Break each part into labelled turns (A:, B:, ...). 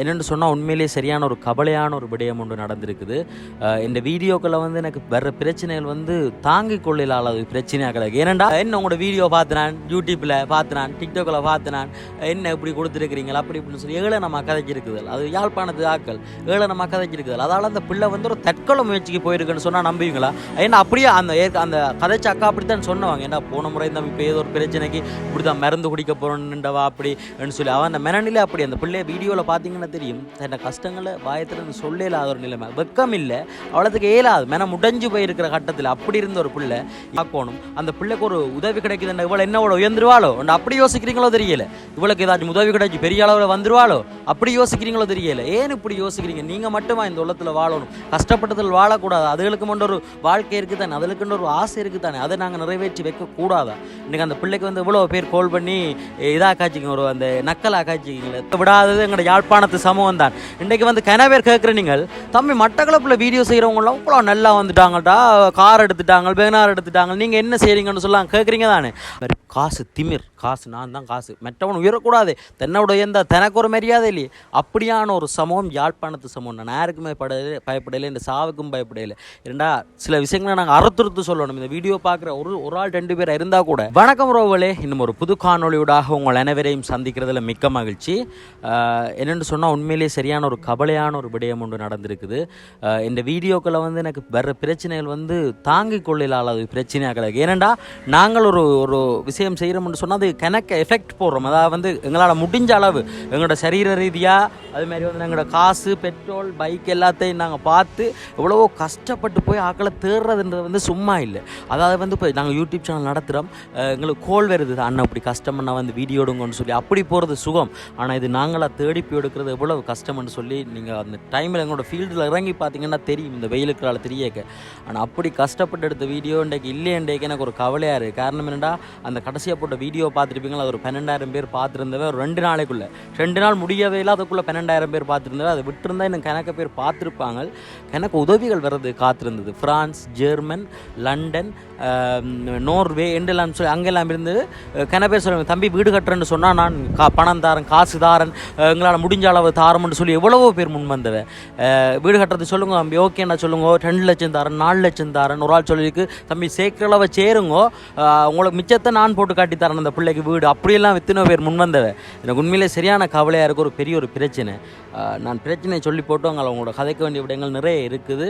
A: என்னென்னு சொன்னால் உண்மையிலேயே சரியான ஒரு கவலையான ஒரு விடயம் ஒன்று நடந்திருக்குது. இந்த வீடியோக்களில் வந்து எனக்கு வர்ற பிரச்சனைகள் வந்து தாங்கிக் கொள்ளல அளவு பிரச்சனையாக கிடக்கு. ஏனண்டா என்ன உங்களோட வீடியோ பார்த்தினான் யூடியூப்பில் பார்த்தினான் டிக்டாக்கில் பார்த்தினான் என்ன இப்படி கொடுத்துருக்கிறீங்களா அப்படி இப்படின்னு சொல்லி ஏழை நம்ம கதைச்சிருக்குது அது யாழ்ப்பாணத்து ஆக்கள் ஏழை நம்ம கதைச்சிருக்குது அதால் அந்த பிள்ளை வந்து ஒரு தற்கொலை முயற்சிக்கு போயிருக்குன்னு சொன்னால் நம்புவீங்களா? ஏன்னா அப்படியே அந்த அந்த கதைச்ச அக்கா அப்படித்தான் சொன்னவாங்க. ஏன்னா போன முறை இந்த இப்போ ஏதோ ஒரு பிரச்சனைக்கு இப்படி தான் மருந்து குடிக்க போகிறோன்னுண்டவா அப்படின்னு சொல்லி. அவன் அந்த மெனநிலை அப்படி அந்த பிள்ளைய வீடியோவில் பார்த்து பார்த்தீங்கன்னா தெரியும் தன்னை கஷ்டங்களை வாயத்திலிருந்து சொல்ல இல்லாத ஒரு நிலைமை. வெக்கம் இல்லை அவ்வளோத்துக்கு இயலாது. மனம் முடைஞ்சு போயிருக்கிற கட்டத்தில் அப்படி இருந்த ஒரு பிள்ளை பார்க்கணும். அந்த பிள்ளைக்கு ஒரு உதவி கிடைக்குதுன்னா இவ்வளோ என்னோட உயர்ந்துருவாளோ? அண்ட் அப்படி யோசிக்கிறீங்களோ தெரியல. இவளுக்கு ஏதாச்சும் உதவி கிடைச்சி பெரிய அளவில் வந்துருவாளோ? அப்படி யோசிக்கிறீங்களோ தெரியல. ஏன் இப்படி யோசிக்கிறீங்க? நீங்கள் மட்டுமா இந்த உலகத்தில் வாழணும்? கஷ்டப்பட்டதில் வாழக்கூடாது. அதுகளுக்கு மட்டும் ஒரு வாழ்க்கை இருக்குது தானே அதுகளுக்குன்னு ஒரு ஆசை இருக்குது தானே அதை நாங்கள் நிறைவேற்றி வைக்கக்கூடாதா? இன்னைக்கு அந்த பிள்ளைக்கு வந்து இவ்வளோ பேர் கால் பண்ணி இதாக காய்ச்சிக்கிங்க ஒரு அந்த நக்கலாக காய்ச்சிக்கிங்களே விடாதது எங்களோட யாழ்ப்பாணத்து சமூகம் தான் இன்றைக்கு வந்து கனவேர் கேட்குற நீங்கள் தம்பி மட்டக்களப்பில் வீடியோ செய்கிறவங்களாம் இவ்வளோ நல்லா வந்துட்டாங்கடா. கார் எடுத்துட்டாங்க பேனார் எடுத்துட்டாங்க. நீங்கள் என்ன செய்கிறீங்கன்னு சொல்லலாம். கேட்குறீங்க தானே? காசு திமிர். காசு நான் தான் காசு. மற்றவன் உயரக்கூடாது. தன்னோட உயர்ந்தா தனக்கு ஒரு மரியாதை இல்லையே. அப்படியான ஒரு சமூகம் யாழ்ப்பாணத்து சமூகம். நான் யாருக்குமே படையில பயப்படையில இந்த சாவுக்கும் பயப்படையில. இரண்டா சில விஷயங்களை நாங்கள் அறுத்துறுத்து சொல்லணும். இந்த வீடியோ பார்க்குற ஒரு ஒரு ஆள் ரெண்டு பேர் இருந்தால் கூட. வணக்கம் ரோவலே இன்னும் ஒரு புது காணொலியூடாக உங்கள் அனைவரையும் சந்திக்கிறதுல மிக்க மகிழ்ச்சி. என்னென்னு என்று சொன்னால் உண்மையிலேயே சரியான ஒரு கவலையான ஒரு விடயம் ஒன்று நடந்திருக்குது. இந்த வீடியோக்களை வந்து எனக்கு வர்ற பிரச்சனைகள் வந்து தாங்கிக் கொள்ளலாத பிரச்சனையாக கிடையாது. நாங்கள் ஒரு ஒரு விஷயம் செய்கிறோம்னு சொன்னால் அது கணக்க எஃபெக்ட் போடுறோம். அதாவது வந்து எங்களால் முடிஞ்ச அளவு எங்களோட சரீர ரீதியாக அது மாதிரி வந்து எங்களோட காசு பெட்ரோல் பைக் எல்லாத்தையும் நாங்கள் பார்த்து எவ்வளவோ கஷ்டப்பட்டு போய் ஆக்களை தேடுறதுன்றது வந்து சும்மா இல்லை. அதாவது வந்து இப்போ நாங்கள் யூடியூப் சேனல் நடத்துகிறோம் எங்களுக்கு கோல் வருது. அண்ணன் அப்படி கஷ்டம் அண்ணா வந்து வீடியோ எடுங்கன்னு சொல்லி. அப்படி போகிறது சுகம். ஆனால் இது நாங்களாக தேடி போய் இருக்கிறது எவ்வளோ கஷ்டம்னு சொல்லி நீங்கள் அந்த டைமில் எங்களோட ஃபீல்டில் இறங்கி பார்த்தீங்கன்னா தெரியும். இந்த வெயிலுக்குறால தெரியக்க. ஆனால் அப்படி கஷ்டப்பட்டு எடுத்த வீடியோ இன்றைக்கு இல்லையன்றைக்கு எனக்கு ஒரு கவலையாக இருக்குது காரணம் என்னென்னா அந்த கடைசியாக போட்ட வீடியோ பார்த்துருப்பீங்களா? அது ஒரு பன்னெண்டாயிரம் பேர் பார்த்துருந்தவன் ஒரு ரெண்டு நாளைக்குள்ளே. ரெண்டு நாள் முடியவே இல்லை அதுக்குள்ளே பன்னெண்டாயிரம் பேர் பார்த்துருந்தவன். அதை விட்டுருந்தா இன்னும் கணக்க பேர் பார்த்துருப்பாங்க. எனக்கு உதவிகள் வர்றது காத்திருந்தது. பிரான்ஸ் ஜெர்மன் லண்டன் நோர்வே என்றெல்லாம் சொல்லி அங்கெல்லாம் இருந்து அஹ், கன பேர் சொல்லுவாங்க தம்பி வீடு கட்டுறேன்னு சொன்னால் நான் கா பணம் தாரன் காசு தாரன் எங்களால் முடிஞ்ச அளவு தாரம்னு சொல்லி எவ்வளவோ பேர் முன் வந்தவ வீடு கட்டுறது சொல்லுங்க தம்பி ஓகேண்ணா சொல்லுங்க. ரெண்டு லட்சம் தாரன் நாலு லட்சம் தாரன் ஒரு ஆள் சொல்லியிருக்கு. தம்பி சேர்க்குற அளவை சேருங்கோ. உங்களுக்கு மிச்சத்தை நான் போட்டு காட்டி தரேன் அந்த பிள்ளைக்கு வீடு. அப்படியெல்லாம் எத்தனை பேர் முன் வந்தவ எனக்கு உண்மையிலே சரியான கவலையாக இருக்க ஒரு பெரிய ஒரு பிரச்சனை. நான் பிரச்சனையை சொல்லி போட்டு அங்கே அவங்களோட கதைக்க வேண்டிய விடயங்கள் நிறைய இருக்குது.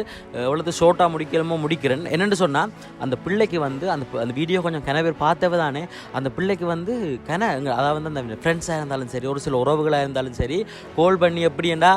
A: எவ்வளோது ஷோட்டாக முடிக்கலமோ முடிக்கிறேன். என்னென்னு சொன்னால் அந்த பிள்ளைக்கு வந்து அந்த அந்த வீடியோ கொஞ்சம் கன பேர் பார்த்தவ தானே. அந்த பிள்ளைக்கு வந்து கன அதாவது அந்த ஃப்ரெண்ட்ஸாக இருந்தாலும் சரி ஒரு சில உறவுகளாக இருந்தாலும் சரி கோல் பண்ணி எப்படின்னா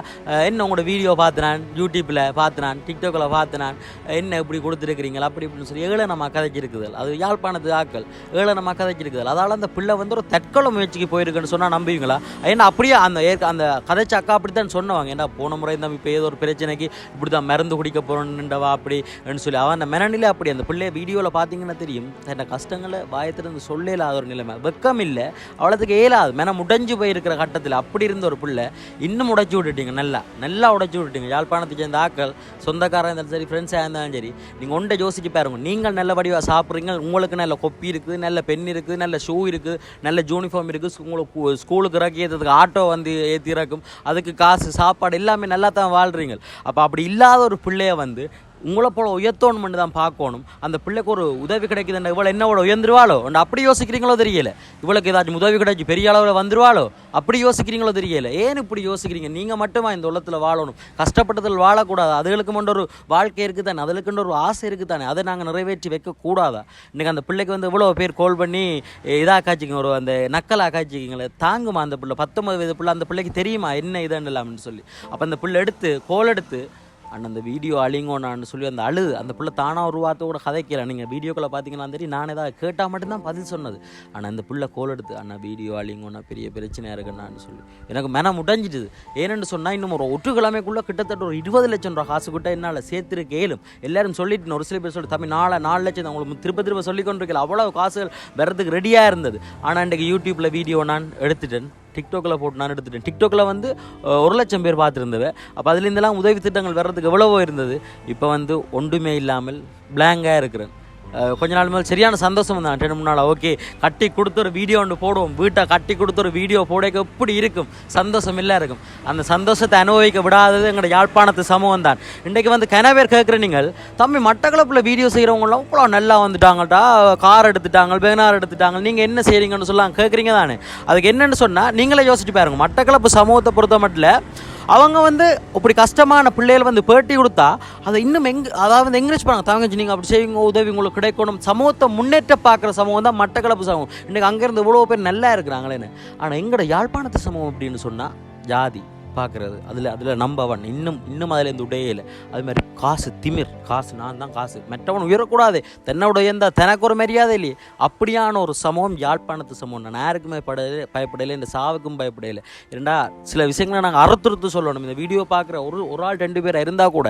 A: என்ன உங்களோட வீடியோ பார்த்துனான்? யூடியூப்பில் பார்த்துனான் டிக்டாக்கில் பார்த்துனான் என்ன இப்படி கொடுத்துருக்கிறீங்களா அப்படி இப்படின்னு சொல்லி ஏழை நம்ம கதைச்சிருக்குது அது யாழ்ப்பாணத்து ஆக்கள் ஏழை நம்ம கதைச்சிருக்குது அதால் அந்த பிள்ளை வந்து ஒரு தற்கொலை முயற்சிக்கு போயிருக்குன்னு சொன்னால் நம்புவீங்களா? ஏன்னா அப்படியே அந்த ஏற்க அந்த கதைச்ச அக்கா அப்படி தான் சொன்னவங்க. ஏன்னா போன முறை இந்த இப்போ ஏதோ ஒரு பிரச்சனைக்கு இப்படி தான் மருந்து குடிக்க போகிறோன்னுண்டவா அப்படின்னு சொல்லி அவன் அந்த மெனநிலை அப்படி அந்த பிள்ளைய வீடியோவில் பார்த்தீங்கன்னா தெரியும். தன்னை கஷ்டங்களை வாயத்திலிருந்து சொல்ல இல்லாத ஒரு நிலைமை. வெக்கம் இல்லை அவ்வளோத்துக்கு இயலாது. மனம் முடைஞ்சு போயிருக்கிற கட்டத்தில் அப்படி இருந்த ஒரு பிள்ளை இன்னும் உடைச்சி விட்டுட்டீங்க நல்லா. நல்லா உடைச்சி விட்டுட்டீங்க. யாழ்ப்பாணத்தை சேர்ந்த ஆக்கள் சொந்தக்காரன் இருந்தாலும் சரி ஃப்ரெண்ட்ஸாக இருந்தாலும் சரி நீங்கள் ஒன்றை யோசிச்சு பாருங்க. நீங்கள் நல்ல வடிவாக சாப்பிட்றீங்க உங்களுக்கு நல்ல கொப்பி இருக்குது நல்ல பென் இருக்குது நல்ல ஷூ இருக்குது நல்ல யூனிஃபார்ம் இருக்குது உங்களுக்கு ஸ்கூலுக்கு இறக்கி ஏற்றதுக்கு ஆட்டோ வந்து ஏற்றி இறக்கும் அதுக்கு காசு சாப்பாடு எல்லாமே நல்லா தான் வாழ்கிறீங்க அப்போ அப்படி இல்லாத ஒரு பிள்ளைய வந்து உங்களை போல உயர்த்தோணும்னு தான் பார்க்கணும். அந்த பிள்ளைக்கு ஒரு உதவி கிடைக்குதுன்னா இவ்வளோ என்னோட உயர்ந்துருவாளோ? அண்ட் அப்படி யோசிக்கிறீங்களோ தெரியல. இவளுக்கு ஏதாச்சும் உதவி கிடைச்சி பெரிய அளவில் வந்துருவாளோ? அப்படி யோசிக்கிறீங்களோ தெரியல. ஏன் இப்படி யோசிக்கிறீங்க? நீங்கள் மட்டுமா இந்த உலகத்தில் வாழணும்? கஷ்டப்பட்டதில் வாழக்கூடாது. அதுகளுக்கு மட்டும் ஒரு வாழ்க்கை இருக்குது தானே அதுகளுக்குன்ற ஒரு ஆசை இருக்குது தானே அதை நாங்கள் நிறைவேற்றி வைக்கக்கூடாதா? இன்றைக்கி அந்த பிள்ளைக்கு வந்து இவ்வளோ பேர் கோல் பண்ணி இதாக காய்ச்சிக்கிங்க ஒரு அந்த நக்கலாக காய்ச்சிக்கிங்களே தாங்குமா அந்த பிள்ளை? பத்தொன்பது வயது பிள்ளை அந்த பிள்ளைக்கு தெரியுமா? என்ன இதுன்னு இல்லாமல் சொல்லி. அப்போ அந்த பிள்ளை எடுத்து கோல் எடுத்து அண்ணன் அந்த வீடியோ அழிங்கோண்ணான்னு சொல்லி அந்த அழுது. அந்த பிள்ளை தானாக ஒரு வார்த்தை கூட கதைக்கல நீங்கள் வீடியோக்களை பார்த்தீங்கன்னா தெரியும் நான் ஏதாவது கேட்டால் மட்டும்தான் பதில் சொன்னது. ஆனால் அந்த பிள்ளை கோல் எடுத்து அண்ணா வீடியோ அழிங்கோண்ணா பெரிய பிரச்சனையாக இருக்குண்ணான்னு சொல்லி. எனக்கு மனம் முடைஞ்சிட்டுது ஏன்னு சொன்னால் இன்னும் ஒரு ஒற்றுக்கிழமைக்குள்ளே கிட்டத்தட்ட ஒரு இருபது லட்சம் ரூபா காசு கிட்ட என்னால் சேர்த்துருக்க கேளும் எல்லாரும் சொல்லிட்டு ஒரு சில பேர் சொல்லி தம்பி நாலு நாலு லட்சம் உங்களுக்கு திரும்ப திருப்ப சொல்லிக்கொண்டிருக்கல அவ்வளோ காசுகள் வர்றதுக்கு ரெடியாக இருந்தது. ஆனால் இன்றைக்கு யூடியூப்பில் வீடியோ நான் எடுத்துட்டேன். டிக்டோக்கில் போட்டு நான் எடுத்துட்டேன். டிக்டோக்கில் வந்து ஒரு லட்சம் பேர் பார்த்துருந்தவ. அப்போ அதுலேருந்தெல்லாம் உதவி திட்டங்கள் வர்றதுக்கு எவ்வளவோ இருந்தது. இப்போ வந்து ஒன்றுமே இல்லாமல் பிளாங்காக இருக்கிறேன். கொஞ்ச நாள் மேலே சரியான சந்தோஷம் தான். ரெண்டு மூணு நாள். ஓகே கட்டி கொடுத்து ஒரு வீடியோ ஒன்று போடுவோம். வீட்டை கட்டி கொடுத்து ஒரு வீடியோ போடக்க எப்படி இருக்கும்? சந்தோஷம் இல்லை இருக்கும். அந்த சந்தோஷத்தை அனுபவிக்க விடாதது எங்களோட யாழ்ப்பாணத்து சமூகம் தான். இன்றைக்கு வந்து கனவேர் கேட்குற நீங்கள் தம்பி மட்டக்களப்பில் வீடியோ செய்கிறவங்களாம் இவ்வளோ நல்லா வந்துட்டாங்கடா. கார் எடுத்துட்டாங்க பேனார் எடுத்துட்டாங்க. நீங்கள் என்ன செய்கிறீங்கன்னு சொல்லலாம் கேட்குறீங்க தானே. அதுக்கு என்னென்னு சொன்னால் நீங்களே யோசிச்சு பாருங்க. மட்டக்களப்பு சமூகத்தை பொறுத்த மட்டும் அவங்க வந்து இப்படி கஷ்டமான பிள்ளைகள் வந்து பேட்டி கொடுத்தா அதை இன்னும் எங்க அதாவது என்கரேஜ் பண்ணாங்க. தாங்கச்சி நீங்கள் அப்படி செய்வீங்க உதவி உங்களுக்கு கிடைக்கணும். சமூகத்தை முன்னேற்ற பார்க்குற சமூகம் தான் மட்டக்களப்பு சமூகம். இன்றைக்கி அங்கேருந்து இவ்வளோ பேர் நல்லா இருக்கிறாங்களேன்னு. ஆனால் எங்களோட யாழ்ப்பாணத்து சமூகம் அப்படின்னு சொன்னால் ஜாதி. பார்க்குறது. அதில் அதில் நம்பவன் இன்னும் இன்னும் அதில் இந்த உடையில அது மாதிரி காசு திமிர். காசு நான் தான் காசு. மற்றவன் உயரக்கூடாது. தன்னோட உயர்ந்தா தனக்கு ஒரு மரியாதை இல்லையே. அப்படியான ஒரு சமூகம் யாழ்ப்பாணத்து சமூகம். நான் யாருக்குமே படல பயப்படலை இந்த சாவுக்கும் பயப்படலை. இரண்டா சில விஷயங்களை நாங்கள் அறுத்துறுத்து சொல்லணும். இந்த வீடியோ பார்க்குற ஒரு ஒரு ஆள் ரெண்டு பேர் இருந்தால் கூட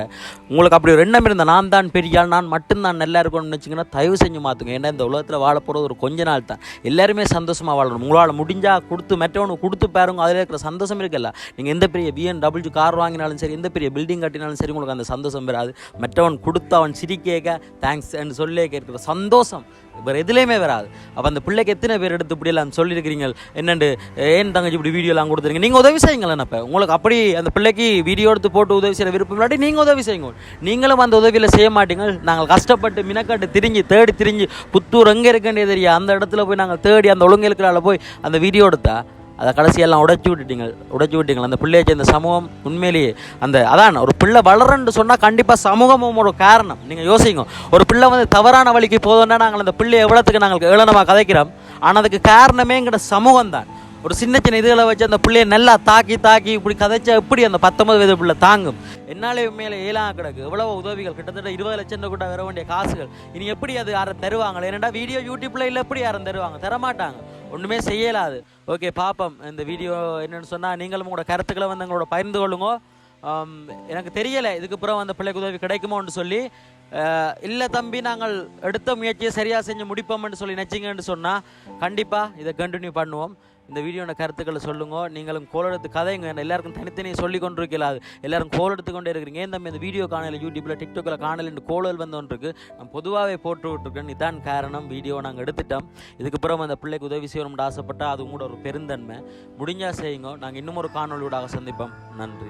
A: உங்களுக்கு அப்படி ஒரு எண்ணம் இருந்தால் நான் தான் பெரியால் நான் மட்டும்தான் நல்லா இருக்கணும்னு வச்சிங்கன்னா தயவு செஞ்சு மாற்றுங்க ஏன்னா இந்த உலகத்தில் வாழ போகிறது ஒரு கொஞ்ச நாள் தான். எல்லாருமே சந்தோஷமாக வாழணும். உங்களால் முடிஞ்சால் கொடுத்து மற்றவனுக்கு கொடுத்து பாருங்க. அதில் இருக்கிற சந்தோஷம் இருக்குல்ல. நீங்கள் எந்த பெரிய பிஎன்டபிள்யூ கார் வாங்கினாலும் சரி எந்த பெரிய பில்டிங் கட்டினாலும் சரி உங்களுக்கு அந்த சந்தோஷம் வராது. மற்றவன் கொடுத்தவன் சிரிக்கேக்க தேங்க்ஸ் தேங்க்ஸ் சொல்லே கேட்குற சந்தோஷம் வேறு எதுலேயுமே வராது. அப்போ அந்த பிள்ளைக்கு எத்தனை பேர் எடுத்து இப்படி எல்லாம் சொல்லியிருக்கிறீங்க என்னண்டு ஏன் தங்கச்சி இப்படி வீடியோலாம் கொடுத்துருங்க நீங்கள் உதவி செய்யுங்களேன் அப்போ உங்களுக்கு அப்படி அந்த பிள்ளைக்கு வீடியோ எடுத்து போட்டு உதவி செய்கிற விருப்பம் இல்லாட்டி நீங்கள் உதவி செய்யுங்க நீங்களும் அந்த உதவியில் செய்ய மாட்டீங்க நாங்கள் கஷ்டப்பட்டு மினக்கட்டு திரிஞ்சு தேடி திரிஞ்சு புத்தூர் எங்கே இருக்கேண்டே தெரியும் அந்த இடத்துல போய் நாங்கள் தேடி அந்த ஒழுங்கு இருக்கிறால போய் அந்த வீடியோ எடுத்தா அதை கடைசியெல்லாம் உடைச்சி விட்டுட்டீங்க உடைச்சி விட்டீங்க. அந்த பிள்ளையை சேர்ந்த சமூகம் உண்மையிலேயே அந்த அதான் ஒரு பிள்ளை வளரன்னு சொன்னால் கண்டிப்பாக சமூகமும் ஒரு காரணம். நீங்கள் யோசிங்க ஒரு பிள்ளை வந்து தவறான வழிக்கு போதும்னா நாங்கள் அந்த பிள்ளை எவ்வளோத்துக்கு நாங்கள் ஏளனமாக கதைக்கிறோம்? ஆனால் அதுக்கு காரணமே எங்கட சமூகம் தான் ஒரு சின்ன சின்ன இதுகளை வச்சு அந்த பிள்ளையை நல்லா தாக்கி தாக்கி இப்படி கதைச்சா எப்படி அந்த பத்தொன்பது வயது பிள்ளை தாங்கும்? என்னாலே மேலே ஏழாம் கிடக்கு. எவ்வளவு உதவிகள் கிட்டத்தட்ட இருபது லட்சம் கூட வர வேண்டிய காசுகள். இனி எப்படி அது யாரும் தருவாங்க ஏன்னா வீடியோ யூடியூப்ல இல்லை எப்படி யாரும் தருவாங்க? தரமாட்டாங்க. ஒன்றுமே செய்யலாது. ஓகே பார்ப்போம் இந்த வீடியோ என்னென்னு சொன்னால் நீங்களும் உங்களோட கருத்துக்களை வந்து எங்களோட பகிர்ந்து கொள்ளுங்க. Um, எனக்கு தெரியலை இதுக்கப்புறம் அந்த பிள்ளைக்கு உதவி கிடைக்குமோன்னு சொல்லி. Uh, இல்லை தம்பி நாங்கள் எடுத்த முயற்சியை சரியாக செஞ்சு முடிப்போம்னு சொல்லி நினச்சிங்கன்னு சொன்னால் கண்டிப்பாக இதை கண்டினியூ பண்ணுவோம். இந்த வீடியோட கருத்துக்களை சொல்லுங்க. நீங்களும் கோல் எடுத்து கதைங்க. எல்லாருக்கும் தனித்தனியே சொல்லி கொண்டிருக்கலாது. எல்லாரும் கோல் எடுத்து கொண்டே இருக்கிறீங்க. ஏன் தம்பி இந்த வீடியோ காணல யூடியூப்பில் டிக்டாக்கில் காணல கோலல் வந்தோன்றிருக்கு நான் பொதுவாகவே போட்டு விட்டுருக்கேன். இதான் காரணம். வீடியோ நாங்கள் எடுத்துட்டோம். இதுக்கப்புறம் அந்த பிள்ளைக்கு உதவி செய்யணும்னு ஆசைப்பட்டால் அது கூட ஒரு பெருந்தன்மை. முடிஞ்சால் செய்யுங்க. நாங்கள் இன்னும் ஒரு காணொலியோட சந்திப்போம். நன்றி.